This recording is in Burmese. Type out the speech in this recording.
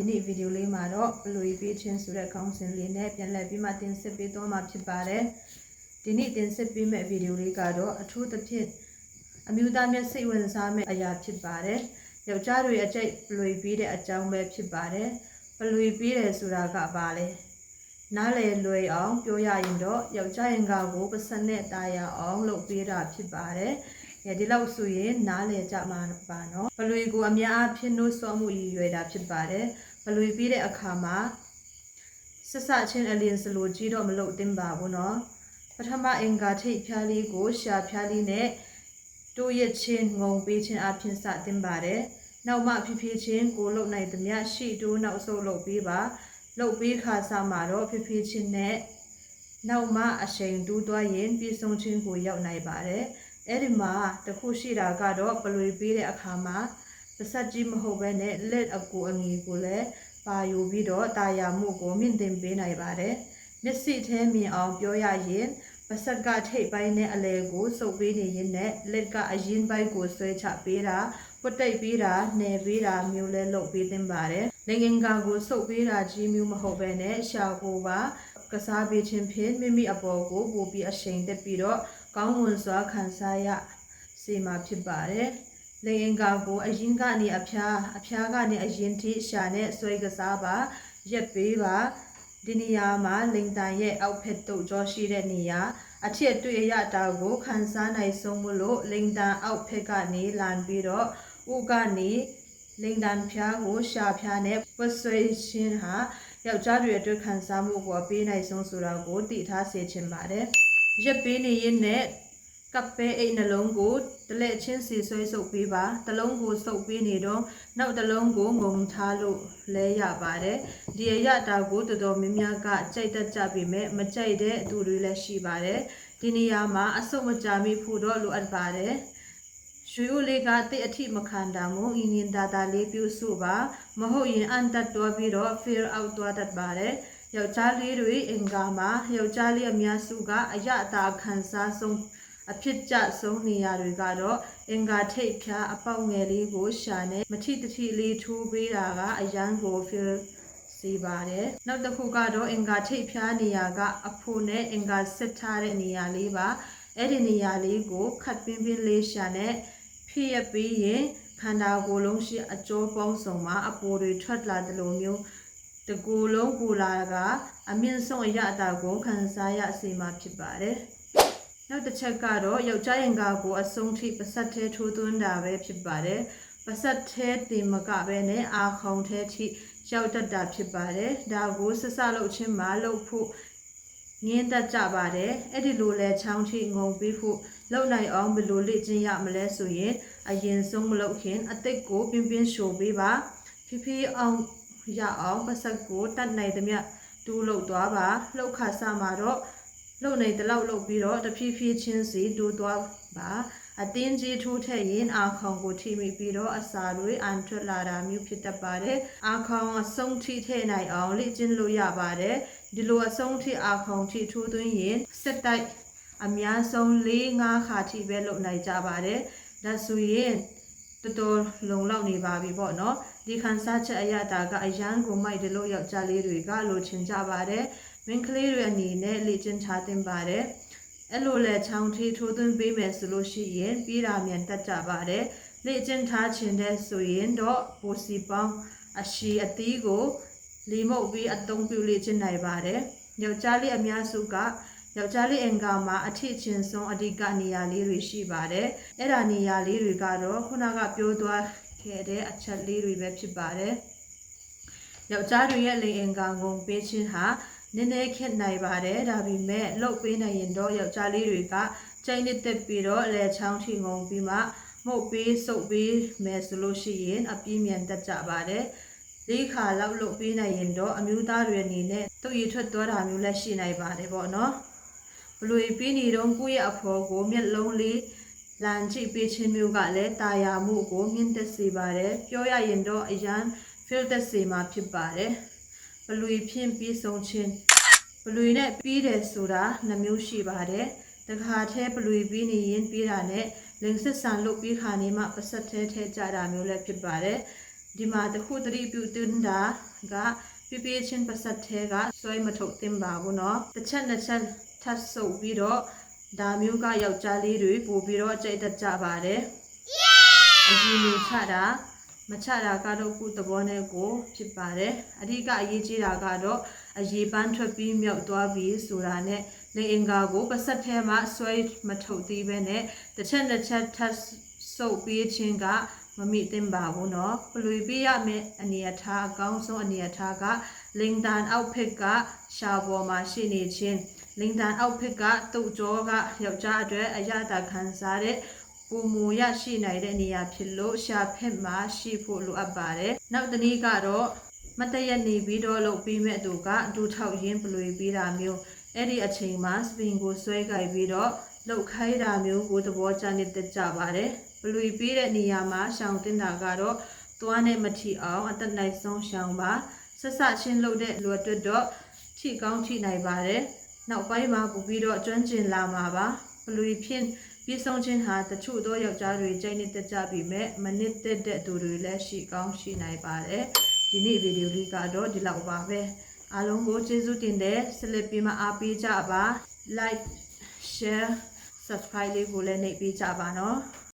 ဒီနေ့ဗီဒီယိုလေးမှာတော့ဘလူပေးချင်းဆိုတဲ့ခေါင်းစဉ်လေးနဲ့ပြန်လည်ပြီးမှတင်ဆက်ပေးသွားမှာဖြစ်ပါတယ်ဒီနေ့တင်ဆက်ပေးမယ့်ဗီဒီယိုလေးကတော့အထူးသဖြင့်အမျိုးသားများစိတ်ဝင်စားမယ့်အရာဖြစ်ပါတယ်ယောက်ျားတွေအကျိတ်ဘလူပေးတဲ့အကြောင်းပဲဖြစ်ပါတယ်ဘလူပေးတယ်ဆိုတာကဘာလဲနားလေလွယ်အောင်ပြောရရင်တော့ယောက်ျားရင်ကကိုပစနဲ့တာယာအောင်လုပ်ပေးတာဖြစ်ပါတယ်။အဲ ဒီလောက်ဆိုရင်နားလေကြမှာပါနော်။ဘလွေကိုအများအားဖြင့်နှိုးဆော်မှုရည်ရွယ်တာဖြစ်ပါတယ်။ဘလွေပြီးတဲ့အခါမှာဆက်စချင်းအလင်းစလိုကြီးတော့မလုပ်သင့်ပါဘူးနော်။ပထမအင်္ဂါထိပ်ဖြားလေးကိုရှာဖြားလေးနဲ့တိုးရချင်းငုံပေးခြင်းအပြင်စသင့်ပါတယ်။နောက်မှဖြည်းဖြည်းချင်းကိုလုံနိုင်သမျှရှေ့တိုးနောက်ဆုတ်လုပ်ပေးပါ။လုပ်ပေးခါစားမှာတော့ဖြည်းဖြည်းချင်းနဲ့နောက်မှအချိန်တူးသွားရင်ပြေဆုံးချင်းကိုရောက်နိုင်ပါတယ်။ အဲ့ဒီမှာတခုရှိတာကတော့ပလွေပေးတဲ့အခါမှာပစက်ကြီးမဟုတ်ဘဲနဲ့လက်အကူအငီကိုလည်းပါယူပြီးတော့တာယာမှုကိုမြင့်တင်ပေးနိုင်ပါတယ်။မျက်စိထဲမြင်အောင်ပြောရရင်ပစက်ကထိပ်ပိုင်းနဲ့အလဲကိုစုပ်ပေးနေရင်နဲ့လက်ကအရင်ပိုင်းကိုဆွဲချပေးတာပုတ်တိတ်ပေးတာနှဲပေးတာမျိုးလဲလုပ်ပေးသင့်ပါတယ်။လက်ငင်ကာကိုစုပ်ပေးတာကြီးမျိုးမဟုတ်ဘဲနဲ့ရှာကိုပါကစားပေးခြင်းဖြင့်မိမိအပေါ်ကိုပို့ပြီးအရှိန်တက်ပြီးတော့ ကောင်းမွန်စွာခံစားရစေမှာဖြစ်ပါတယ်။လေရင်ကာကိုအရင်ကနေအဖျားအဖျားကနေအရင်ထိရှာနဲ့ဆွဲကစားပါရက်ပေးပါဒီနေရာမှာလိန်တန်ရဲ့အောက်ဖက်တို့ကြောရှိတဲ့နေရာအထက်တွေ့ရတာကိုခန်းစားနိုင်ဆုံးမလို့လိန်တန်အောက်ဖက်ကနေလန်ပြီးတော့ဥကနေလိန်တန်ဖျားကိုရှာဖျားနဲ့ပဆွေရှင်ဟာယောက်ျားတွေအတွက်ခံစားမှုကိုပေးနိုင်ဆုံးဆိုတာကိုသိထားစေချင်ပါတယ် ရက်ပေးနေရင်နဲ့ကပ်ပဲအိတ်နှလုံးကိုတလက်ချင်းစီဆွဲဆုပ်ပေးပါတလုံးကိုဆုပ်ပေးနေတော့နောက်တလုံးကိုငုံထားလို့လဲရပါတယ်ဒီအရတာကိုတော်တော်များများကကြိုက်တတ်ကြပေမဲ့မကြိုက်တဲ့သူတွေလည်းရှိပါတယ်ဒီနေရာမှာအဆုတ်မကြမိဖို့တော့လိုအပ်ပါတယ်ရွှေဦးလေးကတိတ်အထိမခံတာမို့အင်းရင်တာတာလေးပြုစုပါမဟုတ်ရင်အန်တတ်တော်ပြီးတော့ fear out သွားတတ်ပါတယ် ယောက်ျားလေးတွေအင်္ဂါမှာယောက်ျားလေးအများစုကအယအတာခံစားဆုံးအဖြစ်ကြဆုံးနေရာတွေကတော့အင်္ဂါထိတ်ဖြာအပေါက်ငယ်လေးကိုရှာနေမထိတထိလေးထိုးပေးတာကအရန်ကို feel စီပါတယ်နောက်တစ်ခုကတော့အင်္ဂါထိတ်ဖြာနေရာကအဖို့နဲ့အင်္ဂါဆက်ထားတဲ့နေရာလေးပါအဲ့ဒီနေရာလေးကိုခတ်ပင်းပင်းလေးရှာနဲ့ဖြစ်ရပြီးရင်ခန္ဓာကိုယ်လုံးရှိအကျော်ပေါင်းစုံမှာအပိုတွေထွက်လာသလိုမျိုး တကူလုံးပူလာကအမြင့်ဆုံးအရအတာကိုခံစားရစေမှာဖြစ်ပါတယ်။နောက်တစ်ချက်ကတော့ယောက်ျားရင်ကာကိုအဆုံးထိပစတ်သေးထိုးသွင်းတာပဲဖြစ်ပါတယ်။ပစတ်သေးတင်မကပဲနဲ့အာခေါင်သေးထိရောက်တတ်တာဖြစ်ပါတယ်။ဒါကိုဆဆလုပ်ချင်းမှလုပ်ဖို့ငင်းတတ်ကြပါတယ်။အဲ့ဒီလိုလဲချောင်းထိငုံပြီးဖို့လုပ်နိုင်အောင်ဘယ်လိုလေ့ကျင့်ရမလဲဆိုရင်အရင်ဆုံးမလုပ်ခင်အသက်ကိုပြင်းပြင်းရှို့ပေးပါဖြည်းဖြည်းအောင် ရအောင်ပစက်ကိုတတ်နိုင်သမျှတူးလုပ်သွားပါလှုပ်ခါစမှာတော့လှုပ်နိုင်တဲ့လောက်လှုပ်ပြီးတော့တဖြည်းဖြည်းချင်းစီတူးသွားပါအတင်းကြီးထိုးထည့်ရင်အာခေါင်ကိုထိမိပြီးတော့အစာတွေအန်ထွက်လာတာမျိုးဖြစ်တတ်ပါတယ်အာခေါင်အဆုံးထိထည့်နိုင်အောင်လေ့ကျင့်လို့ရပါတယ်ဒီလိုအဆုံးထိအာခေါင်ထိထိုးသွင်းရင်စစ်တိုက်အများဆုံး၄၅ခါထိပဲလုပ်နိုင်ကြပါတယ်ဒါဆိုရင် တော်တော်လုံလောက်နေပါပြီပေါ့နော်ဒီခန်းစားချက်အရတာကအရန်ကိုမိုက်တယ်လို့ယောက်ျားလေးတွေကလိုချင်ကြပါတယ်မင်းကလေးတွေအနေနဲ့လေ့ကျင့်ထားသင့်ပါတယ်အဲ့လိုလဲချောင်းထီထိုးသွင်းပေးမယ်ဆိုလို့ရှိရင်ပြီးတာမြန်တတ်ကြပါတယ်လေ့ကျင့်ထားခြင်းတဲ့ဆိုရင်တော့ပိုစီပေါင်းအရှိအသီးကိုလီမုတ်ပြီးအသုံးပြုလေ့ကျင့်နိုင်ပါတယ်ယောက်ျားလေးအများစုက ယောက်ျားလေးအင်္ဂါမှာအထစ်ချင်းဆုံးအဓိကနေရာလေးတွေရှိပါတယ်။အဲ့ဒါနေရာလေးတွေကတော့ခုနကပြောသွားခဲ့တဲ့အချက်လေးတွေပဲဖြစ်ပါတယ်။ယောက်ျားတွေရဲ့လိင်အင်္ဂါငုံပေးခြင်းဟာနည်းနည်းခက်နိုင်ပါတယ်။ဒါပေမဲ့လှုပ်ပေးနိုင်ရင်တော့ယောက်ျားလေးတွေကကြိုက်နှစ်သက်ပြီးတော့လဲချောင်းထိငုံပြီးမှမှုတ်ပေးစုပ်ပေးမယ်ဆိုလို့ရှိရင်အပြင်းမြန်တတ်ကြပါတယ်။လေးခါလောက်လုပ်ပေးနိုင်ရင်တော့အမျိုးသားတွေအနေနဲ့သူ့ရထွက်သွားတာမျိုးလည်းရှိနိုင်ပါတယ်ပေါ့နော်။ ဘလွေပြီးနေတော့ကိုယ့်ရဲ့အဖော်ကိုမျက်လုံးလေးလန်ကြည့်ပေးခြင်းမျိုးကလည်းတာယာမှုကိုမြင့်တက်စေပါတယ်ပြောရရင်တော့အရန် feel တက်စေမှာဖြစ်ပါတယ်ဘလွေဖြင့်ပြီးဆုံးခြင်းဘလွေနဲ့ပြီးတယ်ဆိုတာနှမျိုးရှိပါတယ်တခါတည်းဘလွေပြီးနေရင်ပြီးတာနဲ့လင်စစ်ဆန်လုပ်ပြီးခါနေမှပစက်သေးသေးကြတာမျိုးလည်းဖြစ်ပါတယ်ဒီမှာတစ်ခုတတိပြုတင်တာက ပြပြချင်းပစတ်သေးကစွဲမထုတ်သင့်ပါဘူးเนาะတစ်ချက်နှစ်ချက်ထပ်ဆုပ်ပြီးတော့ဒါမျိုးကယောက်ျားလေးတွေပို့ပြီးတော့ကြိတ်တတ်ကြပါတယ်အကြီးလူချတာမချတာကတော့ခုသဘောနဲ့ကိုဖြစ်ပါတယ်အဓိကအရေးကြီးတာကတော့အရေးပန်းထွက်ပြီးမြောက်သွားပြီးဆိုတာနဲ့လေအင်္ဂါကိုပစတ်ထဲမှာဆွဲမထုတ်သေးပဲနဲ့တစ်ချက်နှစ်ချက်ထပ်ဆုပ်ပြီးခြင်းက မမိသင့်ပါဘူးเนาะပလွေပေးရမယ့်အနေအထားအကောင်းဆုံးအနေအထားကလင်တန်အောက်ဖက်ကရှာပေါ်မှာရှိနေခြင်းလင်တန်အောက်ဖက်ကတုတ်ကြောကယောက်ျားအတွက်အရသာခံစားတဲ့ပူမူရရှိနိုင်တဲ့နေရာဖြစ်လို့ရှာဖက်မှာရှိဖို့လိုအပ်ပါတယ်နောက်တစ်နည်းကတော့မတရက်နေပြီးတော့လုပ်ပြီးမဲ့သူကဒူထောက်ရင်းပလွေပေးတာမျိုးအဲ့ဒီအချိန်မှာစပင်ကိုဆွဲကြိုက်ပြီးတော့လှုပ်ခိုင်းတာမျိုးကိုသဘောကျနေတတ်ကြပါတယ် ပလွေပေးတဲ့နေရာမှာရှောင်တင်တာကတော့သွားနဲ့မထီအောင်အသက်နိုင်ဆုံးရှောင်ပါဆက်ဆချင်းလုပ်တဲ့လူအတွက်တော့ထိကောင်းထိနိုင်ပါတယ်နောက်ပိုင်းမှာပို့ပြီးတော့ကျွမ်းကျင်လာမှာပါပလွေဖြင့်ပြီးဆုံးခြင်းဟာတချို့သောယောက်ျားတွေကြိုက်နေတတ်ကြပြီမဲ့မနစ်သက်တဲ့သူတွေလည်းရှိကောင်းရှိနိုင်ပါတယ်ဒီနေ့ဗီဒီယိုလေးကတော့ဒီလောက်ပါပဲအားလုံးကိုကျေးဇူးတင်တယ်ဆက်လက်ပြီးမှအားပေးကြပါ like share subscribe လေးကိုလည်းနှိပ်ပေးကြပါနော်